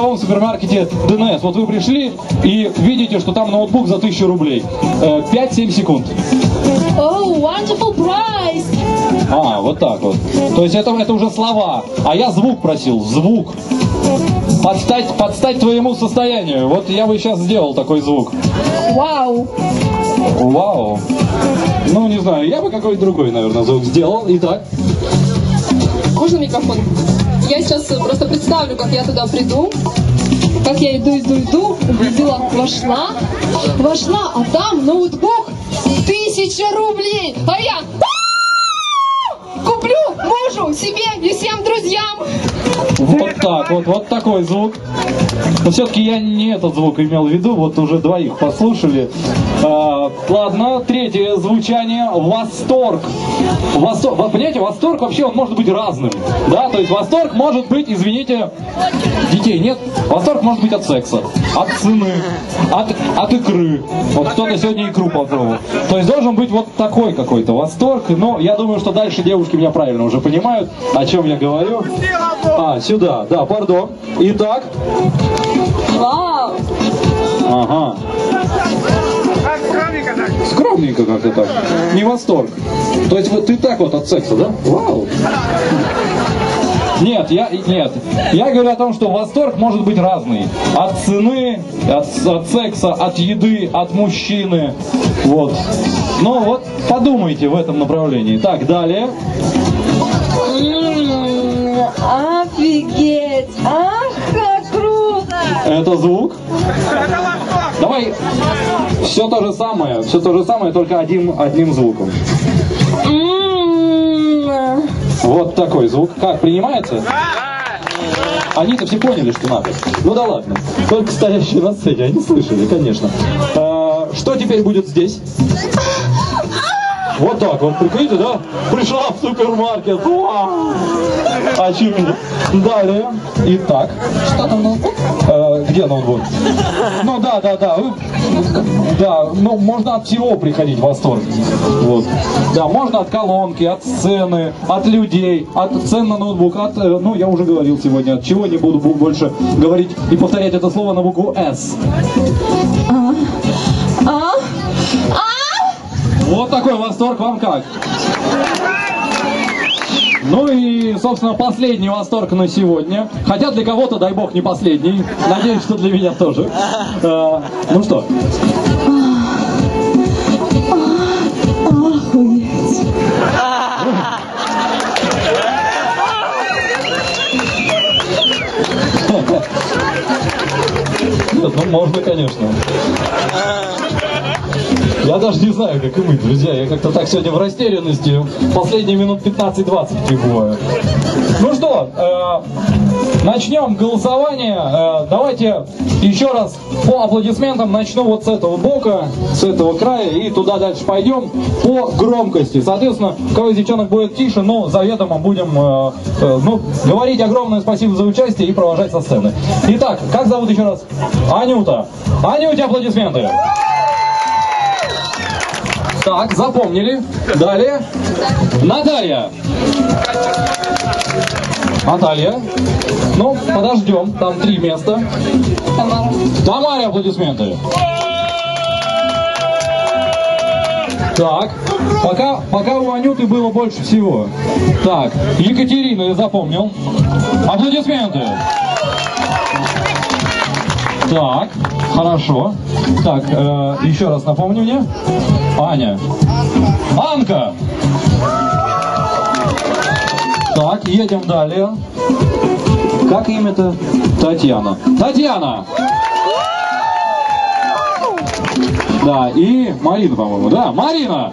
В супермаркете ДНС. Вот вы пришли и видите, что там ноутбук за 1000 рублей. Э, 5-7 секунд. Oh, wonderful prize! А, вот так вот. То есть это, это уже слова. А я звук просил. Звук. Подстать, подстать твоему состоянию. Вот я бы сейчас сделал такой звук. Вау! Вау. Ну, не знаю, я бы какой-то другой, наверное, звук сделал. Итак. Можно микрофон? Я сейчас э, просто представлю, как я туда приду. Как я иду, иду, иду, увидела, вошла, вошла, а там ноутбук тысяча рублей, а я «А-а-а! куплю мужу, себе и всем друзьям. Вот так, вот, вот такой звук. Но все-таки я не этот звук имел в виду, вот уже двоих послушали. А, ладно, третье звучание – восторг. Восторг. Вы понимаете, восторг вообще он может быть разным. Да, то есть восторг может быть, извините, детей нет. Восторг может быть от секса, от цены, от, от икры. Вот кто-то сегодня икру попробовал. То есть должен быть вот такой какой-то восторг. Но я думаю, что дальше девушки меня правильно уже понимают, о чем я говорю. А, сюда, да, пардон. Итак, Вау! ага. Скромненько как-то так. Не восторг. То есть вот ты так вот от секса, да? Вау. Нет, я, нет. Я говорю о том, что восторг может быть разный. От цены, от, от секса, от еды, от мужчины. Вот. Но вот подумайте в этом направлении. Так, далее. Офигеть! Ах, как круто! Это звук. Давай все то же самое, все то же самое, только одним, одним звуком. М, Вот такой звук. Как, принимается? Они-то все поняли, что надо. Ну да ладно. Только стоящие на сцене, они слышали, конечно. А, что теперь будет здесь? Вот так вот, прикиньте, да? Пришла в супермаркет. Очевидно. Далее. Итак. Что там ноутбук? Э, где ноутбук? Ну да, да, да. Вы- да, ну можно от всего приходить в восторг. Вот. Да, можно от колонки, от сцены, от людей, от цен на ноутбук, от, э, ну я уже говорил сегодня, от чего не буду бу- больше говорить и повторять это слово на букву С. А? Вот такой восторг вам как? Ну и, собственно, последний восторг на сегодня. Хотя для кого-то, дай бог, не последний. Надеюсь, что для меня тоже. Э, Ну что, Охуеть! Ну можно, конечно. Я даже не знаю, как и мы, друзья. Я как-то так сегодня в растерянности. Последние минут 15-20 прибываю. Ну что, э, начнем голосование. Э, давайте еще раз по аплодисментам начну вот с этого бока, с этого края и туда дальше пойдем по громкости. Соответственно, у кого из девчонок будет тише, но заведомо будем э, э, ну, говорить огромное спасибо за участие и провожать со сцены. Итак, как зовут еще раз? Анюта. Анюте аплодисменты. Так, запомнили. Далее. Наталья. Наталья. Ну, подождем. Там три места. Тамара. Тамаре аплодисменты. Так, пока, пока у Анюты было больше всего. Так, Екатерина, я запомнил. Аплодисменты. Так, хорошо. Так, э, еще раз напомню мне. Аня. Анка. Так, едем далее. Как имя-то? Татьяна. Татьяна! Да, и Марина, по-моему, да? Марина!